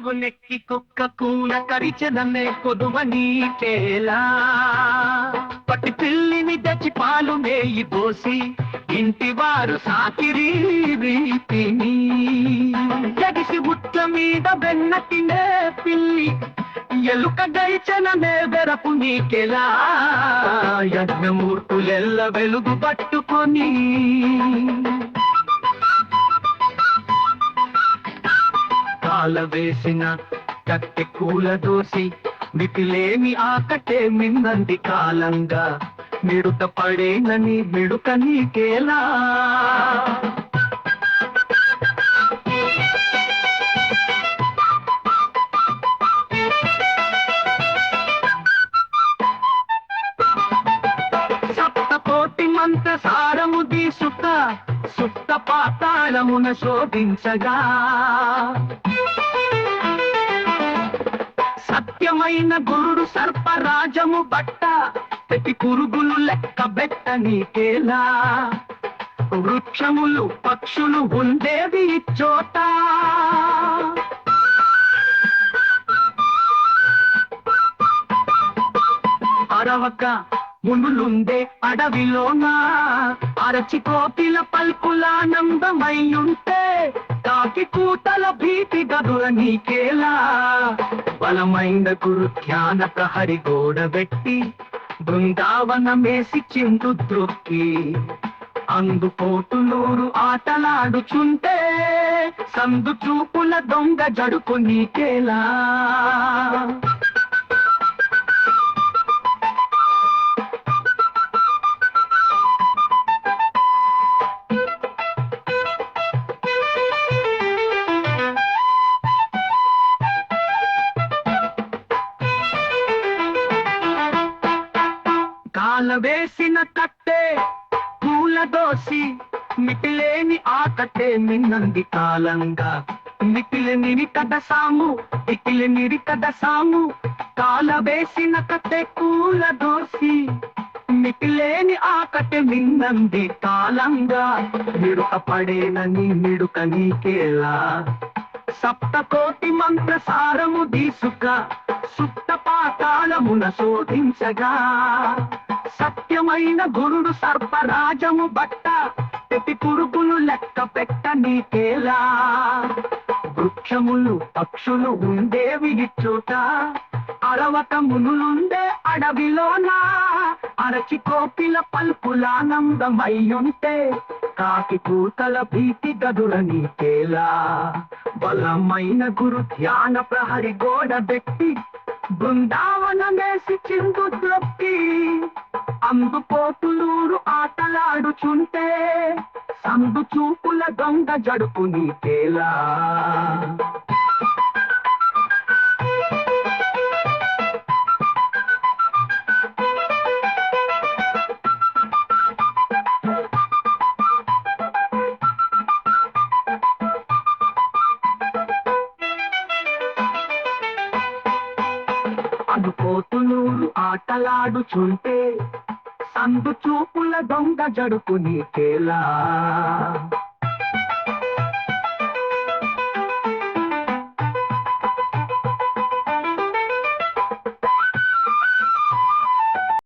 కుక్క కూల కరిచెదనే కొదువ నీకేలా పట్టి పిల్లిని దచ్చి పాలు మేయి పోసి ఇంటి వారు సాకిరి రీతిని జగిసి బుట్ల మీద వెన్న తినే పిల్లి ఎలుక గైచననే వెరపు నీకెలా. యజ్ఞమూర్తులెల్ల వెలుగు పట్టుకొని కాల వేసిన కట్టె కూల దోసి మితిలేని ఆకటే మిందంది కాలంగా. మిడుత పడేనని మిడుక నీకేలా? సప్త కోటి మంత్ర సారము దీసుక సుత్త పాతాళమున శోభించగా. సత్యమైన గురుడు సర్పరాజము బట్ట ప్రతి పురుగులు లెక్క బెట్ట నీకేలా. వృక్షములు పక్షులు ఉండేవి చోట. అరవక మునులుండే అడవిలోనా అరచి కోకిల ఉంటే కాకి కూతల భీతి గదుల నీకేలా. బలమైన గురు ధ్యాన ప్రహరి గోడ పెట్టి బృందావనమేసి చిందు దృక్కి అందుకోటు నూరు ఆటలాడుచుంటే సందు చూపుల దొంగ జడుకు నీకేలా. కాల వేసిన తట్టే పూల దోసి మిటిలేని ఆకటే మిన్నంది కాలంగా. మిటిలి నిరికద సాము ఇకిలి నిరికద సాము. కాల వేసిన కట్టే పూల దోసి మిటిలేని ఆకటే మిన్నంది కాలంగా. మిడుక పడేనని నిడుక నీకేలా? సప్త కోటి మంత్ర సారము దీసుక సుప్త పాతాళమున శోధించగా సత్యమైన గురుడు సర్పరాజము బట్ట ప్రతి పురుగులు లెక్క పెట్ట నీకేలా. వృక్షములు పక్షులు ఉండేవి ఇచ్చుట అడవక మునులుండే అడవిలోనా అరచి కోపిల పల్పులానందమయ్యుంటే కాకి కూతల భీతి గదుల నీకేలా. బలమైన గురు ధ్యాన ప్రహరి గోడ పెట్టి బృందావనమేసి చిందు ద్రొక్కి అందుపోతులూరు ఆటలాడుచుంటే సందు చూపుల దొంగ జడుపు నీకేలా? అనుకోతులూరు ఆటలాడుచుంటే సందు చూపుల దొంగ జడుపు నీకేలా?